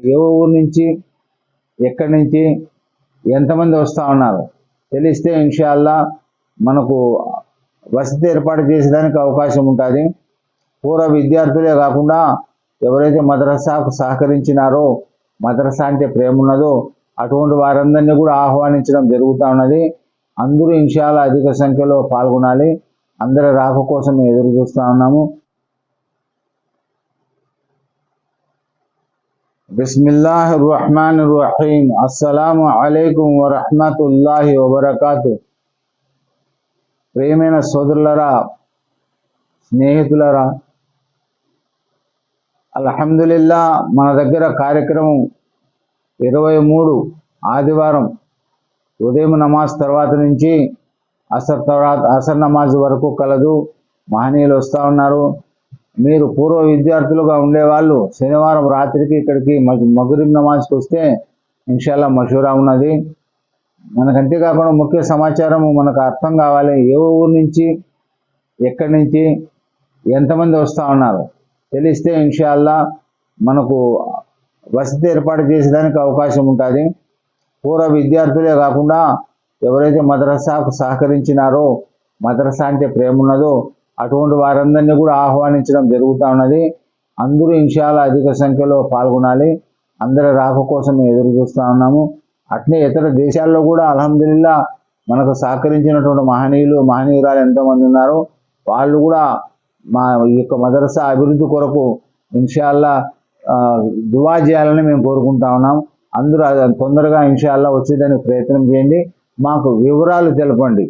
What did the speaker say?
ఏ ఊరు నుంచి ఎక్కడి నుంచి ఎంతమంది వస్తూ ఉన్నారు? తెలిస్తే ఇన్షాల్లా మనకు వసతి ఏర్పాటు చేసేదానికి అవకాశం ఉంటుంది. పూర్వ విద్యార్థులే కాకుండా ఎవరైతే మద్రసాకు సహకరించినారో మద్రసా అంటే ప్రేమ ఉన్నదో అటువంటి వారందరినీ కూడా ఆహ్వానించడం జరుగుతూ ఉన్నది. అందరూ ఇన్షాల్లా అధిక సంఖ్యలో పాల్గొనాలి. అందరి రాక కోసం ఎదురు చూస్తూ ఉన్నాము. బిస్మిల్లాహ్ రహమాన్ రహీం అస్సలాము అలైకుం వరహమతుల్లాహి వబర్కాతు. ప్రియమైన సోదరులరా స్నేహితులరా అల్హమ్దులిల్లా మన దగ్గర కార్యక్రమం ఇరవై మూడు ఆదివారం ఉదయం నమాజ్ తర్వాత నుంచి అసర్ తర్వాత అసర్ నమాజ్ వరకు కలదు. మహనీయులు వస్తూ ఉన్నారు. మీరు పూర్వ విద్యార్థులుగా ఉండేవాళ్ళు శనివారం రాత్రికి ఇక్కడికి మగురిం నమాజ్కి వస్తే ఇన్షాల్లా మషూరా ఉన్నది. మనకు అంతేకాకుండా ముఖ్య సమాచారం మనకు అర్థం కావాలి. ఏ ఊరు నుంచి ఎక్కడి నుంచి ఎంతమంది వస్తూ ఉన్నారు తెలిస్తే ఇన్షాల్లా మనకు వసతి ఏర్పాటు చేసేదానికి అవకాశం ఉంటుంది. పూర్వ విద్యార్థులే కాకుండా ఎవరైతే మద్రసాకు సహకరించినారో మద్రసా అంటే ప్రేమ ఉన్నదో అటువంటి వారందరినీ కూడా ఆహ్వానించడం జరుగుతూ ఉన్నది. అందరూ ఇన్షాల అధిక సంఖ్యలో పాల్గొనాలి. అందరి రాక కోసం ఎదురు చూస్తూ ఉన్నాము. అట్నే ఇతర దేశాల్లో కూడా అల్హమ్దుల్లా మనకు సహకరించినటువంటి మహనీయులు మహనీయురాలు ఎంతోమంది ఉన్నారు వాళ్ళు కూడా మా ఈ యొక్క మదరసా అభివృద్ధి కొరకు ఇన్షాల్లా దువా చేయాలని మేము కోరుకుంటా ఉన్నాం. అందరూ అది తొందరగా ఇన్షాల్లా వచ్చేదానికి ప్రయత్నం చేయండి. మాకు వివరాలు తెలపండి.